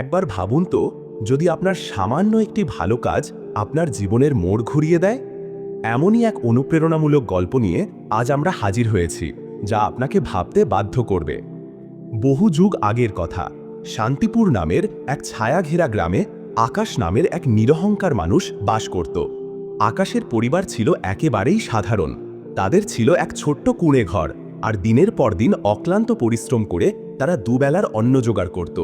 একবার ভাবুন তো, যদি আপনার সামান্য একটি ভালো কাজ আপনার জীবনের মোড় ঘুরিয়ে দেয়? এমনই এক অনুপ্রেরণামূলক গল্প নিয়ে আজ আমরা হাজির হয়েছি, যা আপনাকে ভাবতে বাধ্য করবে। বহু যুগ আগের কথা, শান্তিপুর নামের এক ছায়াঘেরা গ্রামে আকাশ নামের এক নিরহংকার মানুষ বাস করত। আকাশের পরিবার ছিল একেবারেই সাধারণ, তাদের ছিল এক ছোট্ট কুঁড়ে ঘর, আর দিনের পর দিন অক্লান্ত পরিশ্রম করে তারা দুবেলার অন্ন জোগাড় করত।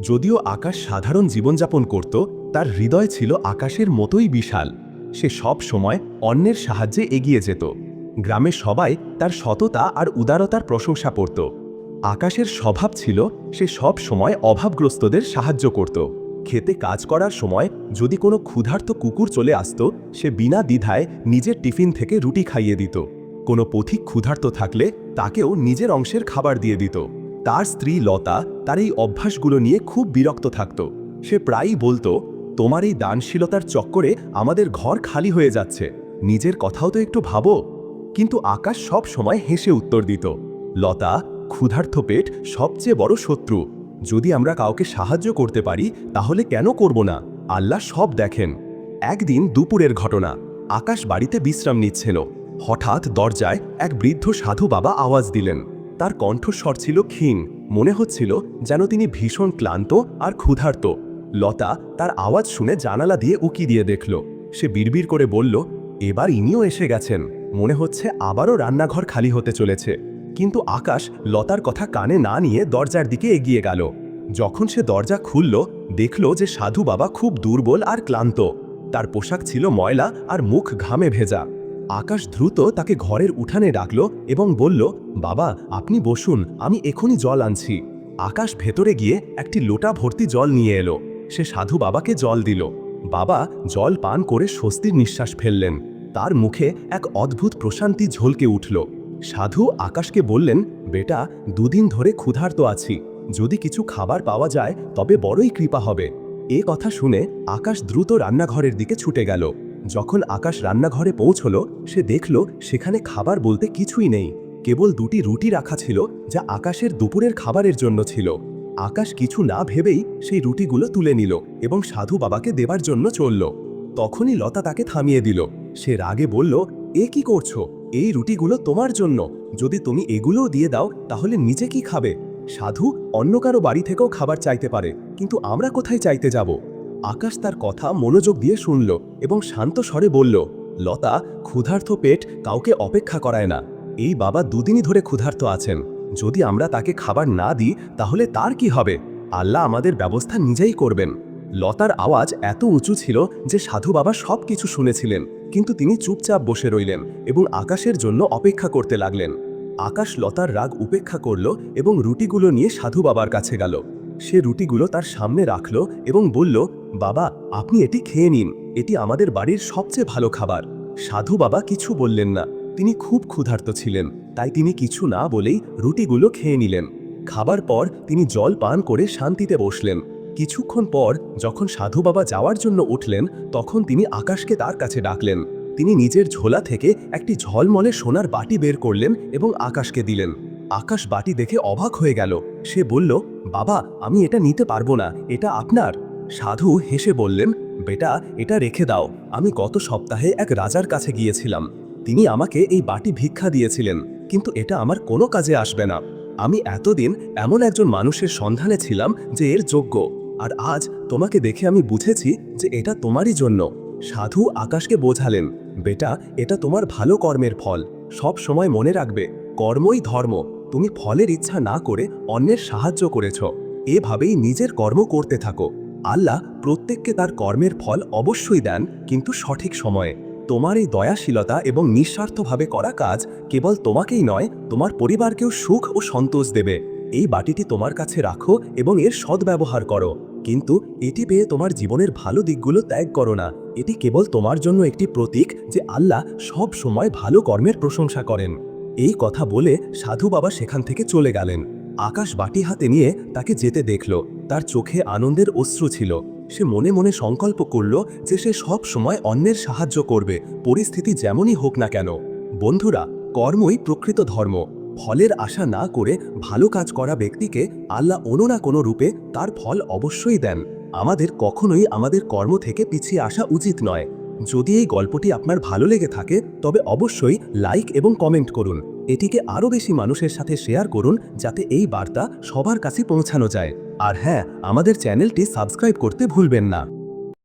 যদিও আকাশ সাধারণ জীবনযাপন করত, তার হৃদয় ছিল আকাশের মতোই বিশাল। সে সব সময় অন্যের সাহায্যে এগিয়ে যেত। গ্রামের সবাই তার সততা আর উদারতার প্রশংসা করত। আকাশের স্বভাব ছিল, সে সব সময় অভাবগ্রস্তদের সাহায্য করত। খেতে কাজ করার সময় যদি কোনো ক্ষুধার্ত কুকুর চলে আসত, সে বিনা দ্বিধায় নিজের টিফিন থেকে রুটি খাইয়ে দিত। কোনো পথিক ক্ষুধার্ত থাকলে তাকেও নিজের অংশের খাবার দিয়ে দিত। তার স্ত্রী লতা তার এই অভ্যাসগুলো নিয়ে খুব বিরক্ত থাকত। সে প্রায়ই বলতো, তোমার এই দানশীলতার চক্করে আমাদের ঘর খালি হয়ে যাচ্ছে, নিজের কথাও তো একটু ভাবো। কিন্তু আকাশ সব সময় হেসে উত্তর দিত, লতা ক্ষুধার্থ পেট সবচেয়ে বড় শত্রু। যদি আমরা কাউকে সাহায্য করতে পারি, তাহলে কেন করব না? আল্লাহ সব দেখেন। একদিন দুপুরের ঘটনা, আকাশ বাড়িতে বিশ্রাম নিচ্ছিল। হঠাৎ দরজায় এক বৃদ্ধ সাধু বাবা আওয়াজ দিলেন। তার কণ্ঠস্বর ছিল ক্ষীণ, মনে হচ্ছিল যেন তিনি ভীষণ ক্লান্ত আর ক্ষুধার্ত। লতা তার আওয়াজ শুনে জানালা দিয়ে উকি দিয়ে দেখল। সে বিড়বিড় করে বলল, এবার ইনিও এসে গেছেন। মনে হচ্ছে আবারও রান্নাঘর খালি হতে চলেছে। কিন্তু আকাশ লতার কথা কানে না নিয়ে দরজার দিকে এগিয়ে গেল। যখন সে দরজা খুলল, দেখল যে সাধু বাবা খুব দুর্বল আর ক্লান্ত। তার পোশাক ছিল ময়লা আর মুখ ঘামে ভেজা। আকাশ দ্রুত তাকে ঘরের উঠানে ডাকল এবং বলল, বাবা, আপনি বসুন, আমি এখনই জল আনছি। আকাশ ভেতরে গিয়ে একটি লোটা ভর্তি জল নিয়ে এলো। সে সাধু বাবাকে জল দিল। বাবা জল পান করে স্বস্তির নিঃশ্বাস ফেললেন। তার মুখে এক অদ্ভুত প্রশান্তি ঝলকে উঠল। সাধু আকাশকে বললেন, বেটা, দুদিন ধরে ক্ষুধার্ত আছি। যদি কিছু খাবার পাওয়া যায়, তবে বড়ই কৃপা হবে। এ কথা শুনে আকাশ দ্রুত রান্নাঘরের দিকে ছুটে গেল। যখন আকাশ রান্নাঘরে পৌঁছল, সে দেখল সেখানে খাবার বলতে কিছুই নেই। কেবল দুটি রুটি রাখা ছিল, যা আকাশের দুপুরের খাবারের জন্য ছিল। আকাশ কিছু না ভেবেই সেই রুটিগুলো তুলে নিল এবং সাধু বাবাকে দেবার জন্য চলল। তখনই লতা তাকে থামিয়ে দিল। সে রাগে বলল, এ কি করছ? এই রুটিগুলো তোমার জন্য। যদি তুমি এগুলোও দিয়ে দাও, তাহলে নিজে কি খাবে? সাধু অন্য কারও বাড়ি থেকেও খাবার চাইতে পারে, কিন্তু আমরা কোথায় চাইতে যাব? আকাশ তার কথা মনোযোগ দিয়ে শুনল এবং শান্ত স্বরে বলল, লতা, ক্ষুধার্ত পেট কাউকে অপেক্ষা করায় না। এই বাবা দুদিনই ধরে ক্ষুধার্ত আছেন। যদি আমরা তাকে খাবার না দিই, তাহলে তার কি হবে? আল্লাহ আমাদের ব্যবস্থা নিজেই করবেন। লতার আওয়াজ এত উঁচু ছিল যে সাধু বাবা সব কিছু শুনেছিলেন, কিন্তু তিনি চুপচাপ বসে রইলেন এবং আকাশের জন্য অপেক্ষা করতে লাগলেন। আকাশ লতার রাগ উপেক্ষা করল এবং রুটিগুলো নিয়ে সাধু বাবার কাছে গেল। সে রুটিগুলো তার সামনে রাখল এবং বলল বাবা, আপনি এটি খেয়ে নিন। এটি আমাদের বাড়ির সবচেয়ে ভালো খাবার। সাধু বাবা কিছু বললেন না। তিনি খুব ক্ষুধার্ত ছিলেন, তাই তিনি কিছু না বলেই রুটিগুলো খেয়ে নিলেন। খাবার পর তিনি জল পান করে শান্তিতে বসলেন। কিছুক্ষণ পর যখন সাধু বাবা যাওয়ার জন্য উঠলেন, তখন তিনি আকাশকে তার কাছে ডাকলেন। তিনি নিজের ঝোলা থেকে একটি ঝলমলে সোনার বাটি বের করলেন এবং আকাশকে দিলেন। আকাশ বাটি দেখে অবাক হয়ে গেল। সে বলল, বাবা, আমি এটা নিতে পারব না। এটা আপনার? সাধু হেসে বললেন, বেটা, এটা রেখে দাও। আমি গত সপ্তাহে এক রাজার কাছে গিয়েছিলাম। তিনি আমাকে এই বাটি ভিক্ষা দিয়েছিলেন, কিন্তু এটা আমার কোনো কাজে আসবে না। আমি এতদিন এমন একজন মানুষের সন্ধানে ছিলাম যে এর যোগ্য। আর আজ তোমাকে দেখে আমি বুঝেছি যে এটা তোমারই জন্য। সাধু আকাশকে বোঝালেন, বেটা, এটা তোমার ভালো কর্মের ফল। সব সময় মনে রাখবে, কর্মই ধর্ম। তুমি ফলের ইচ্ছা না করে অন্যের সাহায্য করেছ। এভাবেই নিজের কর্ম করতে থাকো। আল্লাহ প্রত্যেককে তার কর্মের ফল অবশ্যই দেন, কিন্তু সঠিক সময়ে। তোমার এই দয়াশীলতা এবং নিঃস্বার্থভাবে করা কাজ কেবল তোমাকেই নয়, তোমার পরিবারকেও সুখ ও সন্তোষ দেবে। এই বাটিটি তোমার কাছে রাখো এবং এর সদ্ব্যবহার করো। কিন্তু এটি পেয়ে তোমার জীবনের ভালো দিকগুলো ত্যাগ করো না। এটি কেবল তোমার জন্য একটি প্রতীক যে আল্লাহ সব সময় ভালো কর্মের প্রশংসা করেন। এই কথা বলে সাধু বাবা সেখান থেকে চলে গেলেন। আকাশ বাটি হাতে নিয়ে তাকে যেতে দেখল। তার চোখে আনন্দের অশ্রু ছিল। সে মনে মনে সংকল্প করল যে সে সব সময় অন্যের সাহায্য করবে, পরিস্থিতি যেমনই হোক না কেন। বন্ধুরা, কর্মই প্রকৃত ধর্ম। ফলের আশা না করে ভালো কাজ করা ব্যক্তিকে আল্লাহ কোনো না কোনো রূপে তার ফল অবশ্যই দেন। আমাদের কখনোই আমাদের কর্ম থেকে পিছিয়ে আসা উচিত নয়। যদি এই গল্পটি আপনার ভালো লেগে থাকে, তবে অবশ্যই লাইক এবং কমেন্ট করুন। এটিকে আরও বেশি মানুষের সাথে শেয়ার করুন, যাতে এই বার্তা সবার কাছে পৌঁছানো যায়। আর হ্যাঁ আমাদের চ্যানেলটি সাবস্ক্রাইব করতে ভুলবেন না।